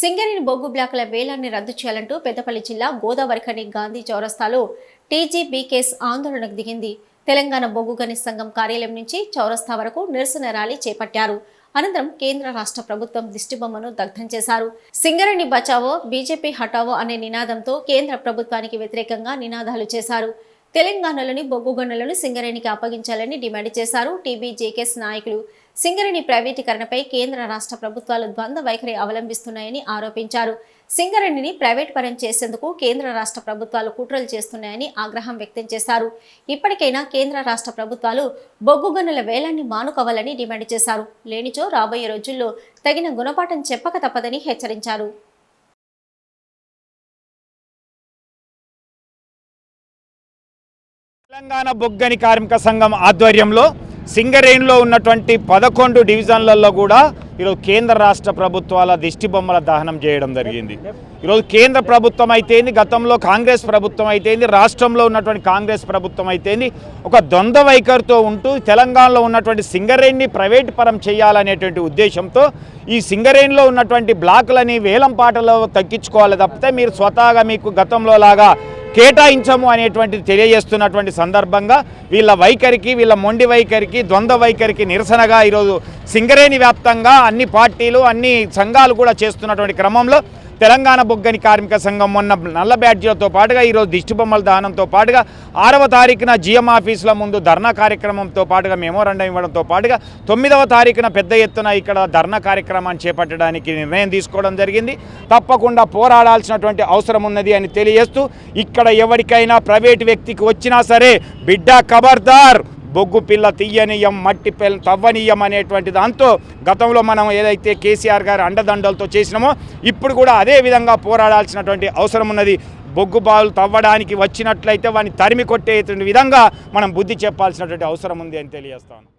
సింగరేణి బొగ్గు బ్లాకుల వేలాన్ని రద్దు చేయాలంటూ పెద్దపల్లి జిల్లా గోదావరిఖని గాంధీ చౌరస్తాలో టీజీబీకేస్ ఆందోళనకు దిగింది. తెలంగాణ బొగ్గు గని సంఘం కార్యాలయం నుంచి చౌరస్తా వరకు నిరసన ర్యాలీ చేపట్టారు. అనంతరం కేంద్ర రాష్ట్ర ప్రభుత్వం దిష్టిబొమ్మను దగ్ధం చేశారు. సింగరేణి బచావో బీజేపీ హటావో అనే నినాదంతో కేంద్ర ప్రభుత్వానికి వ్యతిరేకంగా నినాదాలు చేశారు. తెలంగాణలోని బొగ్గు గనులను సింగరేణికి అప్పగించాలని డిమాండ్ చేశారు. టీబీజేకేఎస్ నాయకులు సింగరేణి ప్రైవేటీకరణపై కేంద్ర రాష్ట్ర ప్రభుత్వాలు ద్వంద్వ వైఖరి అవలంబిస్తున్నాయని ఆరోపించారు. సింగరేణిని ప్రైవేట్ పరం చేసేందుకు కేంద్ర రాష్ట్ర ప్రభుత్వాలు కుట్రలు చేస్తున్నాయని ఆగ్రహం వ్యక్తం చేశారు. ఇప్పటికైనా కేంద్ర రాష్ట్ర ప్రభుత్వాలు బొగ్గు గనుల వేలాన్ని మానుకోవాలని డిమాండ్ చేశారు. లేనిచో రాబోయే రోజుల్లో తగిన గుణపాఠం చెప్పక తప్పదని హెచ్చరించారు. తెలంగాణ బొగ్గని కార్మిక సంఘం ఆధ్వర్యంలో సింగరేణిలో ఉన్నటువంటి పదకొండు డివిజన్లలో కూడా ఈరోజు కేంద్ర రాష్ట్ర ప్రభుత్వాల దిష్టి బొమ్మల దహనం చేయడం జరిగింది. ఈరోజు కేంద్ర ప్రభుత్వం అయితేంది గతంలో కాంగ్రెస్ ప్రభుత్వం అయితేంది రాష్ట్రంలో ఉన్నటువంటి కాంగ్రెస్ ప్రభుత్వం అయితేంది ఒక ద్వంద్వ వైఖరితో ఉంటూ తెలంగాణలో ఉన్నటువంటి సింగరేణిని ప్రైవేట్ పరం చేయాలనేటువంటి ఉద్దేశంతో ఈ సింగరేణిలో ఉన్నటువంటి బ్లాకులని వేలం పాటలో తగ్గించుకోవాలి తప్పితే మీరు స్వతహాగా మీకు గతంలో లాగా కేటాయించము అనేటువంటిది తెలియజేస్తున్నటువంటి సందర్భంగా వీళ్ళ వైఖరికి వీళ్ళ మొండి వైఖరికి ద్వంద్వ వైఖరికి నిరసనగా ఈరోజు సింగరేణి వ్యాప్తంగా అన్ని పార్టీలు అన్ని సంఘాలు కూడా చేస్తున్నటువంటి క్రమంలో తెలంగాణ బొగ్గని కార్మిక సంఘం మొన్న నల్ల బ్యాడ్జీలతో పాటుగా ఈరోజు దిష్టిబొమ్మల దానంతో పాటుగా ఆరవ తారీఖున జిఎం ఆఫీసుల ముందు ధర్నా కార్యక్రమంతో పాటుగా మెమోరాండం ఇవ్వడంతో పాటుగా తొమ్మిదవ తారీఖున పెద్ద ఎత్తున ఇక్కడ ధర్నా కార్యక్రమాన్ని చేపట్టడానికి నిర్ణయం తీసుకోవడం జరిగింది. తప్పకుండా పోరాడాల్సినటువంటి అవసరం ఉన్నది అని తెలియజేస్తూ ఇక్కడ ఎవరికైనా ప్రైవేట్ వ్యక్తికి వచ్చినా సరే బిడ్డ ఖబర్దార్ బొగ్గు పిల్ల తీయనీయం మట్టి పిల్ల తవ్వనీయం అనేటువంటి దాంతో గతంలో మనం ఏదైతే కేసీఆర్ గారు అండదండలతో చేసినామో ఇప్పుడు కూడా అదే విధంగా పోరాడాల్సినటువంటి అవసరం ఉన్నది. బొగ్గు బావులు తవ్వడానికి వచ్చినట్లయితే వాడిని తరిమి కొట్టేటువంటి విధంగా మనం బుద్ధి చెప్పాల్సినటువంటి అవసరం ఉంది అని తెలియజేస్తాను